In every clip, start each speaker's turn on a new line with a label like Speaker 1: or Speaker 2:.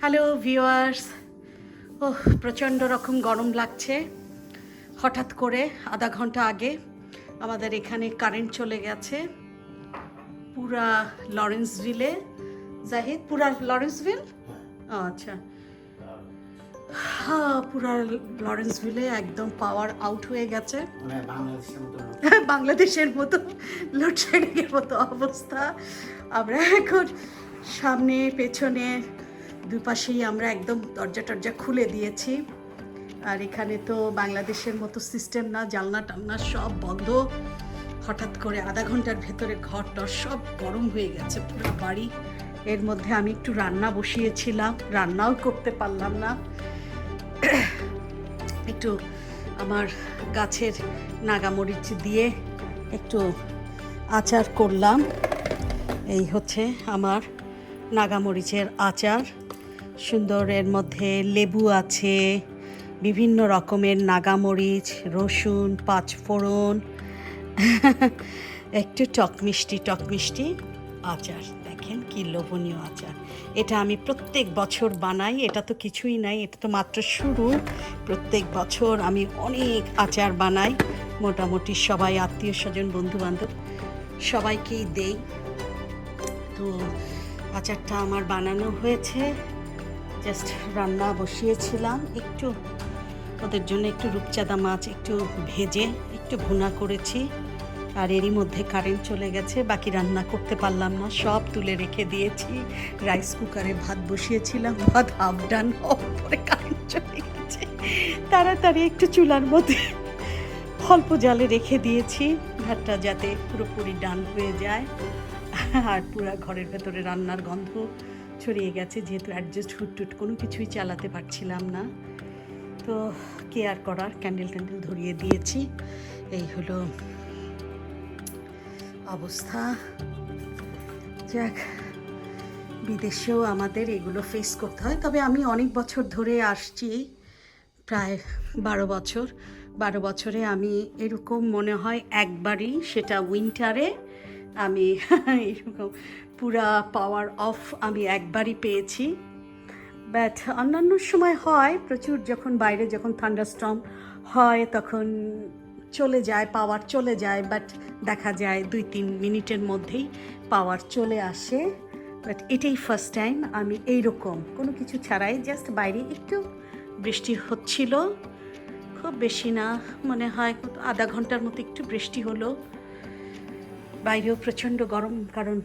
Speaker 1: Hello viewers ও প্রচণ্ড রকম গরম লাগছে। হঠাৎ করে আধা ঘণ্টা আগে আমাদের এখানে কারেন্ট চলে গেছে। পুরা লরেন্সভিলে জাহিদ পুরা লরেন্সভিল আচ্ছা। হ্যাঁ পুরা লরেন্সভিলে একদম পাওয়ার আউট হয়ে গেছে।
Speaker 2: মানে বাংলাদেশের মতো লোক।
Speaker 1: বাংলাদেশের মতো লোডশেডিংয়ের মতো অবস্থা। আমরা এখন সামনে, পেছনে, দুপাশেই আমরা একদম দরজা টরজা খুলে দিয়েছি। আর এখানে তো বাংলাদেশের মতো সিস্টেম না, জানলা টালনা সব বন্ধ। হঠাৎ করে আধা ঘণ্টার ভেতরে ঘর টর সব গরম হয়ে গেছে, পুরো বাড়ি। এর মধ্যে আমি একটু রান্না বসিয়েছিলাম, রান্নাও করতে পারলাম না। একটু আমার গাছের নাগামরিচ দিয়ে একটু আচার করলাম। এই হচ্ছে আমার নাগামরিচের আচার। সুন্দর এর মধ্যে লেবু আছে, বিভিন্ন রকমের নাগামরিচ, রসুন, পাঁচফোড়ন, একটু টক মিষ্টি টক মিষ্টি আচার। দেখেন কি লোভনীয় আচার। এটা আমি প্রত্যেক বছর বানাই, এটা তো কিছুই নাই, এটা তো মাত্র শুরু। প্রত্যেক বছর আমি অনেক আচার বানাই, মোটামুটি সবাই আত্মীয় স্বজন বন্ধু বান্ধব সবাইকেই দেই। তো আচারটা আমার বানানো হয়েছে। জাস্ট রান্না বসিয়েছিলাম। একটু ওদের জন্য একটু রূপচাঁদা মাছ একটু ভেজে একটু ভুনা করেছি। আর এরই মধ্যে কারেন্ট চলে গেছে, বাকি রান্না করতে পারলাম না। সব তুলে রেখে দিয়েছি। রাইস কুকারে ভাত বসিয়েছিলাম, ভাত হাফ ডান হওয়ার পরে কারেন্ট চলে গেছে। তাড়াতাড়ি একটু চুলার মধ্যে অল্প জালে রেখে দিয়েছি। ভাতটা যাতে পুরোপুরি ডান হয়ে যায়। আর পুরা ঘরের ভেতরে রান্নার গন্ধ ছড়িয়ে গেছে, যেহেতু অ্যাডজাস্ট হুটটুট কোনো কিছুই চালাতে পারছিলাম না। তো কেয়ার করার ক্যান্ডেল ট্যান্ডেল ধরিয়ে দিয়েছি। এই হলো অবস্থা। যাক, বিদেশেও আমাদের এগুলো ফেস করতে হয়। তবে আমি অনেক বছর ধরে আসছি, প্রায় বারো বছর। বারো বছরে আমি এরকম মনে হয় একবারই সেটা উইন্টারে আমি এরকম পুরা পাওয়ার অফ আমি একবারই পেয়েছি। বাট অন্যান্য সময় হয়, প্রচুর যখন বাইরে যখন থান্ডারস্টর্ম হয়, তখন চলে যায় পাওয়ার চলে যায় বাট দেখা যায় দুই তিন মিনিটের মধ্যেই পাওয়ার চলে আসে। বাট এটাই ফার্স্ট টাইম আমি এই রকম কোনো কিছু ছাড়াই জাস্ট বাইরে একটু বৃষ্টি হচ্ছিল। খুব বেশি না, মনে হয় আধা ঘণ্টার মতো একটু বৃষ্টি হলো। বাইরেও প্রচণ্ড গরম, কারণ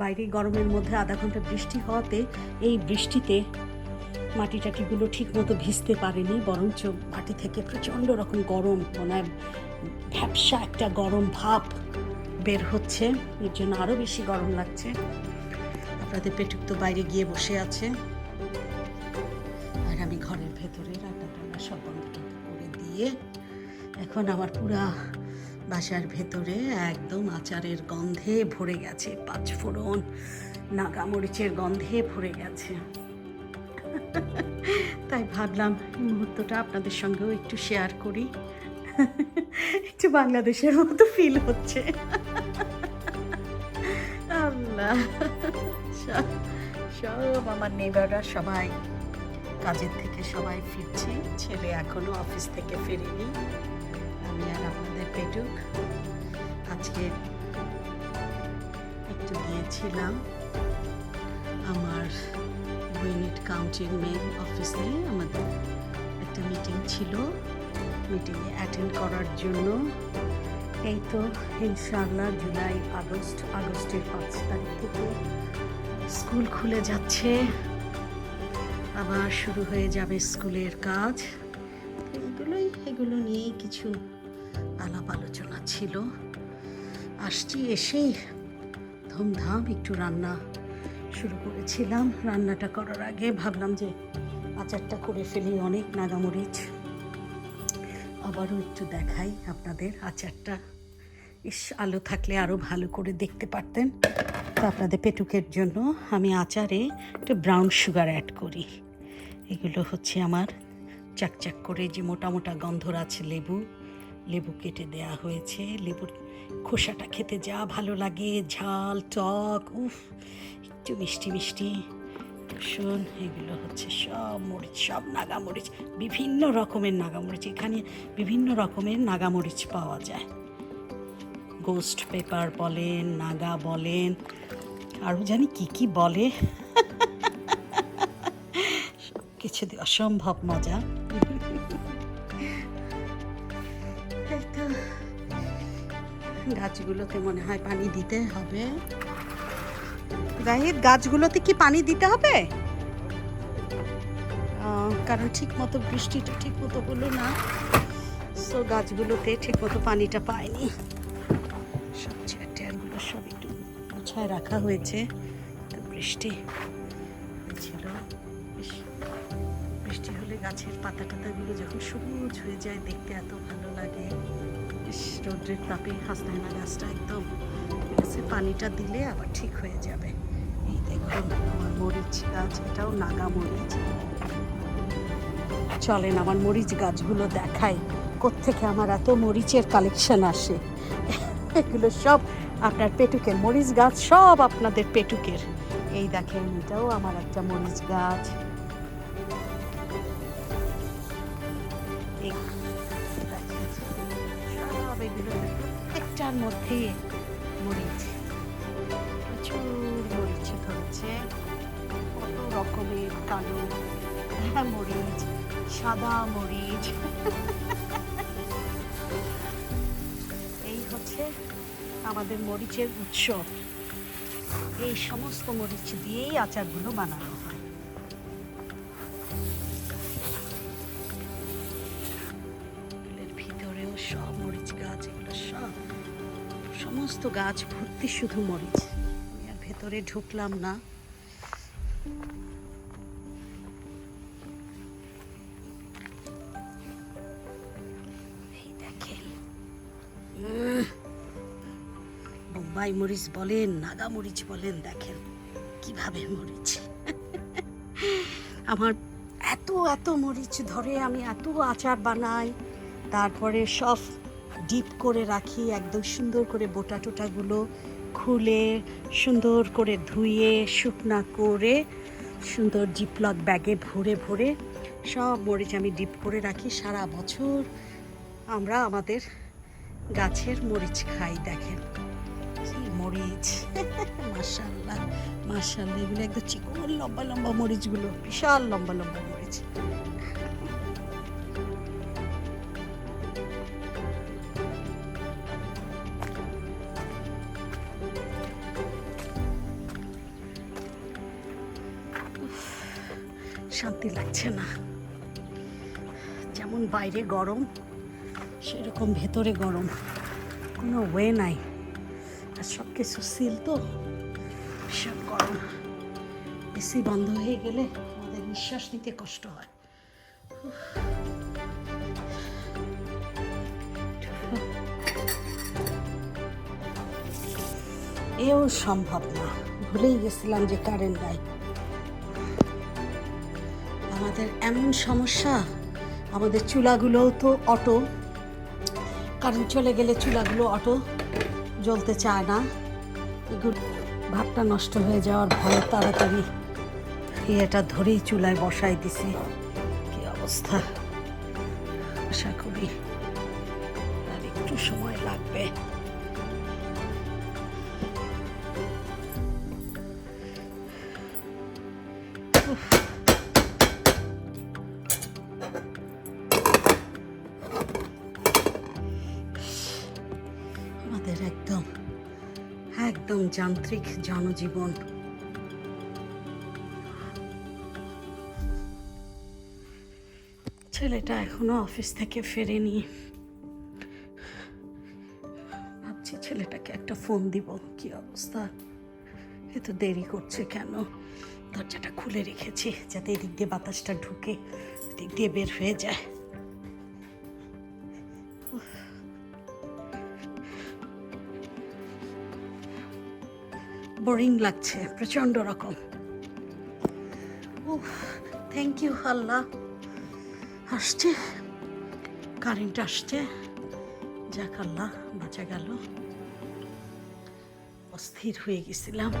Speaker 1: বাইরে গরমের মধ্যে আধা ঘণ্টা বৃষ্টি হওয়াতে এই বৃষ্টিতে মাটি টাটিগুলো ঠিক মতো ভিজতে পারেনি, বরঞ্চ মাটি থেকে প্রচণ্ড রকম গরম, মনে ভ্যাবসা একটা গরম ভাব বের হচ্ছে। এর জন্য আরও বেশি গরম লাগছে। আপনাদের পেটুক তো বাইরে গিয়ে বসে আছে। আর আমি ঘরের ভেতরে রান্না টান্না সব বন্ধ করে দিয়ে এখন আমার পুরা বাসার ভেতরে একদম আচারের গন্ধে ভরে গেছে পাঁচফোড়ন নাগামরিচের গন্ধে ভরে গেছে। তাই ভাবলাম এই মুহূর্তটা আপনাদের সঙ্গেও একটু শেয়ার করি। একটু বাংলাদেশের মতো ফিল হচ্ছে। আল্লাহ, সব- আমার নেবাররা সবাই কাজের থেকে সবাই ফিরছি। ছেলে এখনও অফিস থেকে ফেরেনি। পেটুক। আজকে একটু গিয়েছিলাম আমার ইউনিট কাউন্টিং মেন অফিসে আমাদের একটা মিটিং ছিল। মিটিংয়ে অ্যাটেন্ড করার জন্য। এই তো ইনশাআল্লাহ জুলাই, আগস্ট, আগস্টের পাঁচ তারিখ থেকে স্কুল খুলে যাচ্ছে। আবার শুরু হয়ে যাবে স্কুলের কাজ। এগুলোই, এগুলো নিয়েই কিছু আলোচনা ছিল। আসছি এসেই ধুমধাম একটু রান্না শুরু করেছিলাম। রান্নাটা করার আগে ভাবলাম যে আচারটা করে ফেলি অনেক নাগামরিচ। আবারও একটু দেখাই আপনাদের আচারটা। ইস, আলো থাকলে আরও ভালো করে দেখতে পারতেন। তো আপনাদের পেটুকের জন্য আমি আচারে একটু ব্রাউন সুগার অ্যাড করি। এগুলো হচ্ছে আমার চাকচাক করে যে মোটা মোটা গন্ধরাজ লেবু। লেবু কেটে দেয়া হয়েছে, লেবুর খোসাটা খেতে যা ভালো লাগে, ঝাল, টক, উফ, একটু মিষ্টি মিষ্টি। রসুন, এগুলো হচ্ছে সব মরিচ, সব নাগামরিচ, বিভিন্ন রকমের নাগামরিচ। এখানে বিভিন্ন রকমের নাগামরিচ পাওয়া যায়। গোস্ট পেপার বলেন, নাগা বলেন আরও জানি কি কি বলে। কিছু অসম্ভব মজা। গাছগুলোতে মনে হয় পানি দিতে হবে। জাহিদ, গাছগুলোতে কি পানি দিতে হবে? কারণ ঠিক মতো বৃষ্টিটা ঠিক মতো হলো না। সো গাছগুলোতে ঠিক মতো পানিটা পায়নি সব চেয়ার টেয়ারগুলো সব একটু গুছায় রাখা হয়েছে। বৃষ্টি ছিল বৃষ্টি হলে গাছের পাতা টাতাগুলো যখন সবুজ হয়ে যায়, দেখতে এত ভালো লাগে। রৌদ্রের তাপে হাসনায়না গাছটা একদম। গাছে পানিটা দিলে আবার ঠিক হয়ে যাবে। এই দেখুন, আমার মরিচ গাছ, এটাও নাগা মরিচ। চলেন, আমার মরিচ গাছগুলো দেখাই। কোত্থেকে আমার এত মরিচের কালেকশন আসে? এগুলো সব আপনার পেটুকের মরিচ গাছ, সব আপনাদের পেটুকের। এই দেখেন, এটাও আমার একটা মরিচ গাছ। প্রত্যেকটার মধ্যে মরিচ। প্রচুর মরিচ ধরেছে। কত রকমের কালো মরিচ, সাদা মরিচ। এই হচ্ছে আমাদের মরিচের উৎস এই সমস্ত মরিচ দিয়েই আচারগুলো বানানো হয়। সমস্ত গাছ ভর্তি শুধু মরিচ। আমি আর ভেতরে ঢুকলাম না। বোম্বাই মরিচ বলেন, নাগা মরিচ বলেন, দেখেন কীভাবে মরিচ। আমার এত এত মরিচ ধরে আমি এত আচার বানাই, তারপরে সব ডিপ করে রাখি, একদম সুন্দর করে বোটা টোটাগুলো খুলে সুন্দর করে ধুয়ে, শুকনা করে সুন্দর জিপলক ব্যাগে ভরে ভরে সব মরিচ আমি ডিপ করে রাখি। সারা বছর আমরা আমাদের গাছের মরিচ খাই, দেখেন। মরিচ! মাশাল্লাহ মাশাল্লাহ এগুলো একদম চিকন লম্বা লম্বা মরিচগুলো, বিশাল লম্বা লম্বা মরিচ। শান্তি লাগছে না। যেমন বাইরে গরম, সেরকম ভেতরে গরম। কোনো ওয়ে নাই। আর সব কিছু সিল তো, ভীষণ গরম। এসি বন্ধ হয়ে গেলে আমাদের নিঃশ্বাস নিতে কষ্ট হয়। এও সম্ভব না। ভুলেই গেছিলাম যে কারেন্ট নাই। আমাদের এমন সমস্যা? আমাদের চুলাগুলোও তো অটো। কারেন্ট চলে গেলে চুলাগুলো অটো জ্বলতে চায় না। ভাতটা নষ্ট হয়ে যাওয়ার ভয়ে তাড়াতাড়ি ইয়েটা ধরেই চুলায় বসাই দিছি। কি অবস্থা? আশা করি আর একটু সময় লাগবে। একদম একদম যান্ত্রিক জনজীবন। ছেলেটা এখনও অফিস থেকে ফেরেনি। ভাবছি ছেলেটাকে একটা ফোন দিব, কি অবস্থা? এত দেরি করছে কেন? দরজাটা খুলে রেখেছি, যাতে এদিক দিয়ে বাতাসটা ঢুকে, এদিক দিয়ে বের হয়ে যায়। বোরিং লাগছে, প্রচণ্ড রকম। ও থ্যাংক ইউ আল্লাহ। আসছে কারেন্ট আসছে। যাক, আল্লাহ, বাঁচা গেল। অস্থির হয়ে গেছিলাম।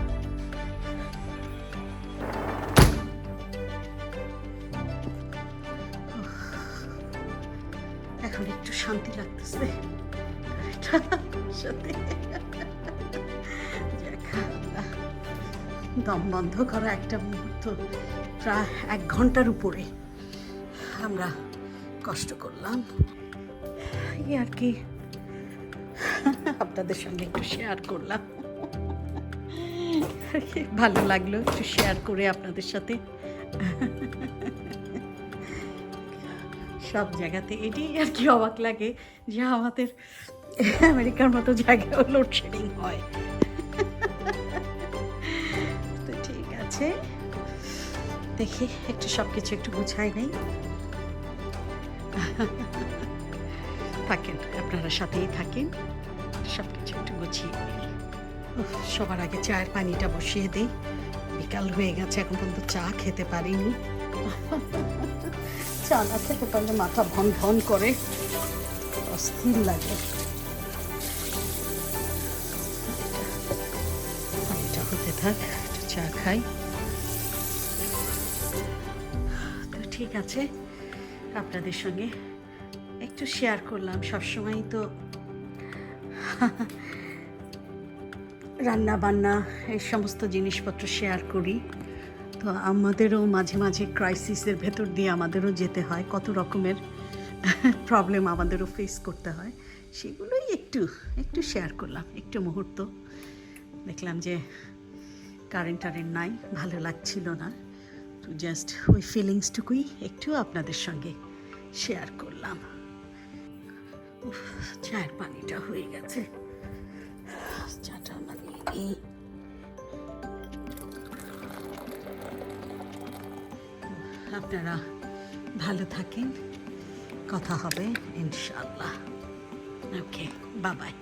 Speaker 1: এখন একটু শান্তি লাগতেছে। সত্যি দম বন্ধ করা একটা মুহূর্ত, প্রায় এক ঘণ্টার উপরে। আমরা কষ্ট করলাম। এই আর কি, আপনাদের সঙ্গে একটু শেয়ার করলাম। ভালো লাগল একটু শেয়ার করে আপনাদের সাথে। সব জায়গাতে এটাই আর কি অবাক লাগে যে আমাদের আমেরিকার মতো জায়গায় লোডশেডিং হয়। আছে। দেখি, একটু সব কিছু একটু গুছাই নেই। থাকেন, আপনারা সাথেই থাকেন। সব কিছু একটু গুছিয়ে সবার আগে চায়ের পানিটা বসিয়ে দিই। বিকাল হয়ে গেছে, এখন পর্যন্ত চা খেতে পারিনি। চা না খেতে পারলে মাথা ভন ভন করে। অস্থির লাগে। এটা হতে থাক চা খাই। ঠিক আছে? আপনাদের সঙ্গে একটু শেয়ার করলাম। সবসময়ই তো রান্না বান্না এই সমস্ত জিনিসপত্র শেয়ার করি। তো আমাদেরও মাঝে মাঝে ক্রাইসিসের ভেতর দিয়ে আমাদেরও যেতে হয়। কত রকমের প্রবলেম আমাদেরও ফেস করতে হয়। সেগুলোই একটু একটু শেয়ার করলাম। একটু মুহূর্ত। দেখলাম যে কারেন্ট টারেন্ট নাই, ভালো লাগছিল না। জাস্ট ওই ফিলিংসটুকুই একটু আপনাদের সঙ্গে শেয়ার করলাম। চায়ের পানিটা হয়ে গেছে। চাটা বানিয়ে দিই আপনারা ভালো থাকেন। কথা হবে ইনশাল্লাহ ওকে বাবাই